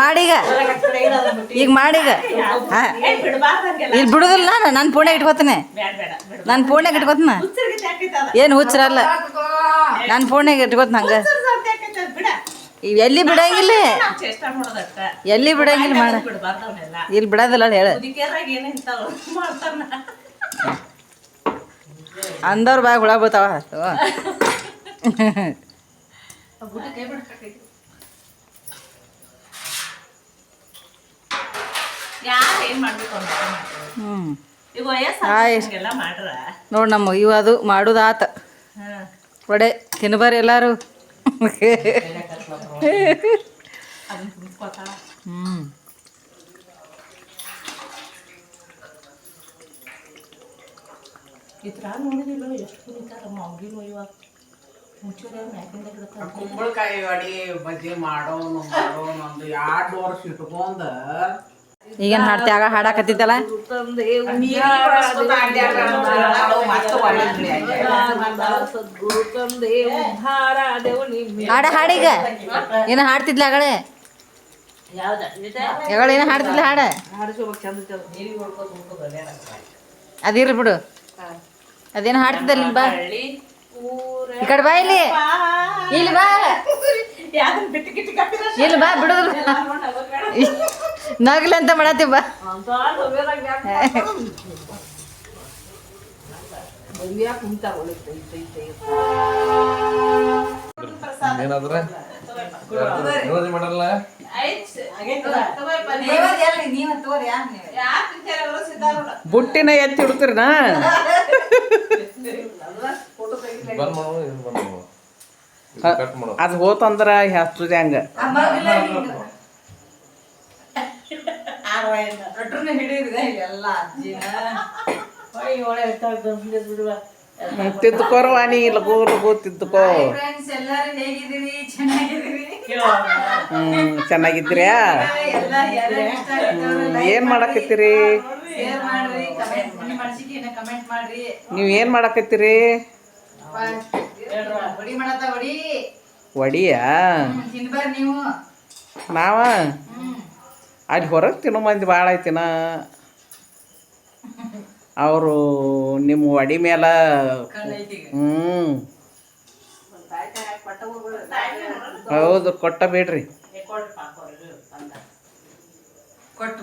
ಮಾಡೀಗ. ಈಗ ಮಾಡೀಗ. ಹಾ. ಇಲ್ಲಿ ಬಿಡುದಿಲ್ಲ ನಾನು ನನ್ನ ಫೋನಾಗ ಇಟ್ಕೋತೀನಿ. ನನ್ನ ಫೋನಾಗ ಇಟ್ಕೋತೀನಿ. ಏನು ಹುಚ್ಚರಲ್ಲ ನನ್ನ ಫೋನಾಗ ಇಟ್ಕೋತೀನಿ ಹಂಗೆ. ಎಲ್ಲಿ ಬಿಡಂಗಿಲ್ಲ. ಎಲ್ಲಿ ಬಿಡಂಗಿಲ್ಲ ಮಾಡ. ಇಲ್ಲಿ ಬಿಡೋದಿಲ್ಲ ಹೇಳ. ಅಂದವ್ರ ಬಾಯ್ ಹುಳ ಬೀಳ್ತಾವ. ಯಾರು ಏನ್ ಮಾಡ್ಬೇಕು ಅಂತ ಹ್ಞೂ ಈಗ ಆಯ್. ವಯಸ್ಸಾಗೆಲ್ಲ ಮಾಡ್ರ? ನೋಡಿ ನಮ್ಮ ಇವ ಅದು ಮಾಡುದಾತ. ಒಡೆ ತಿನ್ಬಾರ ಎಲ್ಲಾರು. ಅದನ್ನ ತುಂಬ್ಕೊತಾಳ ಹ್ಞೂ ಈ ಥರ ನೋಡಿದಿಲ್ಲ ಎಷ್ಟು ಕುಣಿತಾರ ಮಗಿನ ಇವಾಗ ಮುಂಚೂರಿ ಮ್ಯಾಗಿಂದ ಹಿಡ್ತಾರ ಕುಂಬಳಕಾಯಿ ಅಡಿ ಬಜ್ಜಿ ಮಾಡೋನು ಮಾಡೋನು ಒಂದು ಎರಡು ವರ್ಷ ಇಟ್ಕೊಂಡ ಈಗೇನು ಹಾಡ್ತಿ? ಆಗ ಹಾಡಾಕತ್ತಿದ್ದಲ್ಲ? ಹಾಡ ಹಾಡೀಗ ಏನು ಹಾಡ್ತಿದ್ಲ ಆಗಳೇ? ಯಾಗಳ ಏನು ಹಾಡ್ತಿದ್ಲ ಹಾಡ? ಅದಿರ್ಲಿ ಬಿಡು. ಅದೇನು ಹಾಡ್ತಿದ್ದಲ್ಲ ಇಲ್ಲಿ ಬಾ. ಈ ಕಡೆ ಬಾ ಇಲ್ಲಿ. ಇಲ್ಲಿ ಬಾ. ಇಲ್ಲಿ ಬಾ ಬಿಡುದ್ರ ನಗ್ಲಿ ಅಂತ ಮಾಡತ್ತಿ ಬಾ. ಏನಾದ್ರೆ ನಿರೋಧಿ ಮಾಡಲ್ಲ? ಬುಟ್ಟಿನ ಎತ್ತಿ ಹಿಡ್ತೀರನಾ ಅದು ಹೋತಂದ್ರ ಹೆಸ್ರು ಬಂದ್ ತಿದ್ದುಕೋರವ ನೀ ಲಗು ಲಗು ತಿದ್ದುಕೋ ಹ್ಮ್ ಚೆನ್ನಾಗಿದ್ರ್ಯಾ ಹ್ಮ್, ಏನ್ ಮಾಡಕತ್ತೀರಿ? ಕಮೆಂಟ್ ಮಾಡ್ರಿ ನೀವ್ ಏನ್ ಮಾಡಕತ್ತೀರಿ? ಒಡಿಯಾ ನಾವ. ಅಲ್ಲಿ ಹೊರಗೆ ತಿನ್ನೋ ಮಂದಿ ಭಾಳ ಐತಿನ? ಅವರು ನಿಮ್ಮ ಒಡಿ ಮೇಲ ಹ್ಞೂ ಹೌದು ಕೊಟ್ಟ ಬೇಡ್ರಿ. ಕೊಟ್ಟು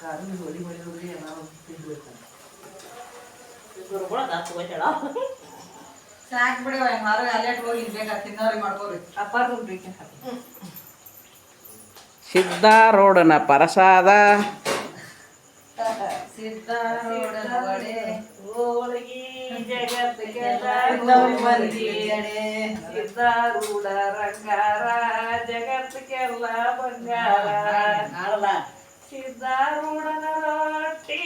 ಎಣ್ಣೆ ಬಿಡ್ಸಿ ಎಣ್ಣೆ ಬಿಡ್ಸಿ ಏನಾರು ಅದ ತಗೋತಾಳ ಸಾಕ್ ಬಿಡಿ ಹೊರಗೆ ಅಲ್ಲೇ ಹೋಗಿ ಬೇಕಾ ತಿನ್ನೋರಿ ಮಾಡ್ಕೋರಿ. ಸಿದ್ಧಾರೂಢನ ಪ್ರಸಾದ. ಸಿದ್ಧಾರೂಢನ ವಡೆ, ಹೋಳಿಗೆ. ಸಿದ್ಧಾರೂಢ ರಂಗಾರ ಜಗತ್ತಿಗೆಲ್ಲ ಬಂಗಾರ. ನಾಳಲ್ಲ. ಸಿದ್ಧಾರೂಢನ ರೊಟ್ಟಿ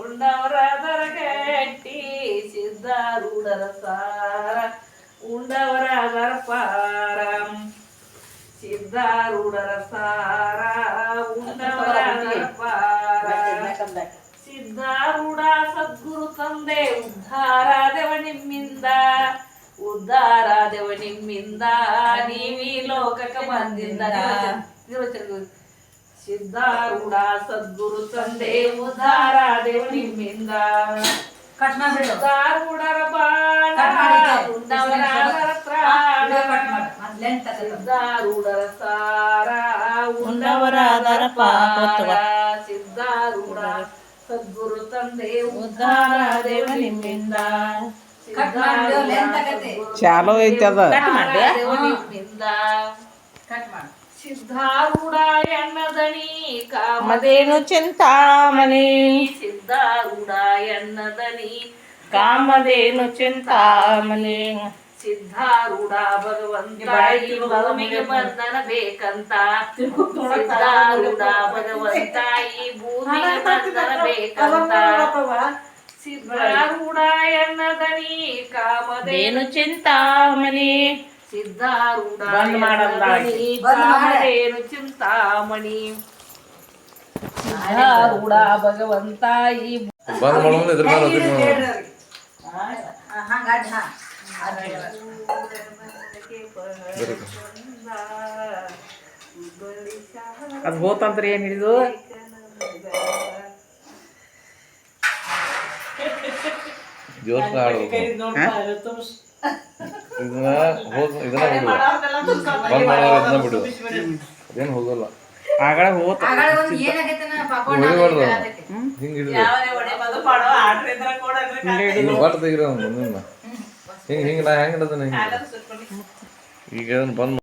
ಉಂಡವರ ದರಗಟ್ಟಿ ಸಿದ್ಧಾರೂಢರ ಸಾರ ಉಂಡವರ ದರ್ಪಾರ ಸಿದ್ಧಾರೂಢರ ಸಾರ ಉಂಡವರ ದರ್ಪಾರ ಸಿದ್ಧಾರೂಢ ಸದ್ಗುರು ತಂದೆ ಉದ್ಧಾರಾದೆವ ನಿಮ್ಮಿಂದ ಉದ್ಧಾರಾದೆವ ನಿಮ್ಮಿಂದ ನೀವೀ ಲೋಕಕ್ಕೆ ಬಂದಿಂದ ಸಿದ್ಧಾರೂಢ ಸದ್ಗುರು ತಂದೆ ಉದ್ಧಾರಾದೆವ ನಿಮ್ಮಿಂದ ಕಟ್ ಮಾಡ್ಬಿಡು ಸಿದ್ಧಾರೂಢರ ಬಾಣ ಕಟ್ ಮಾಡಿದ್ದೆ. ಉಂಡವರ ತ್ರಾಣ ವಿಡಿಯೋ ಕಟ್ ಮಾಡು. ಅದ್ length ಆಗತ್ತೆ. ಸಿದ್ಧಾರೂಢರ ಸಾರ ಉಂಡವರಾದರ ಪಾಪತ್ವ. ಸಿದ್ಧಾರೂಢ ಸದ್ಗುರು ತಂದೆ ಉದ್ಧಾರ ದೇವ ನಿಮ್ಮಿಂದ ಕಟ್ ಮಾಡಿ length ಆಗತ್ತೆ. ಚಾಲೋ ಐತಿ ಅದ ಕಟ್ ಮಾಡಿ ನಿಮ್ಮಿಂದ ಕಟ್ ಮಾಡು. ಸಿದ್ಧಾರೂಢ ಎನ್ನದನಿ ಕಾಮದೇನು ಮದೇನು ಚಿಂತಾಮಣಿ ಸಿದ್ಧಾರೂಢ ಎನ್ನದನಿ ಕಾಮದೇನು ಚಿಂತಾಮಣಿ ಸಿದ್ಧಾರೂಢ ಭಗವಂತ ಈ ಭೂಮಿಗೆ ಬಂಧನ ಬೇಕಂತ ಸಿದ್ಧಾರೂಢ ಭಗವಂತ ಈ ಭೂಮಿಗೆ ಬಂಧನ ಬೇಕಂತ ಸಿದ್ಧಾರೂಢ ಎನ್ನದನಿ ಕಾಮದೇನು ದೇನು ಚಿಂತಾಮಣಿ ಸಿದ್ಧಾರೂಢ ಬಂದ್ ಮಾಡಲ್ಲ ಚಿಂತಾಮಣಿ. ಸಿದ್ಧಾರೂಢ ಭಗವಂತ ಈ ಬಂದ್ ಮಾಡೋದು ಇದ್ರ ಮೇಲೆ ಮೇಲೆ ಅದು ಹೋತಂತ್ರ ಏನು ಹಿಡಿದು? ಜೋರ್ಸ್ ಆಡ್ಬೇಕು. ಇದನ್ನ ಹೋದ್ ಇದನ್ನ ಬಿಡು. ಬಂದ್ ಮಾಡೋರು ಇದನ್ನ ಬಿಡು. ಅದೇನು ಹೋಗಲ್ಲ. ಆಗಳ ಹೋತ ಹೊಡಿಬಾರ್ದು ಹಿಂಗ್ ಹಿಡಿದು ಹಿಂಗ್ ಬಟ್ ತೆಗಿರ ಮುಂದಿನ ಹಿಂಗೆ ಹಿಂಗ್ ನಾ ಹೆಂಗ್ ಈಗ ಅದನ್ನ ಬಂದ್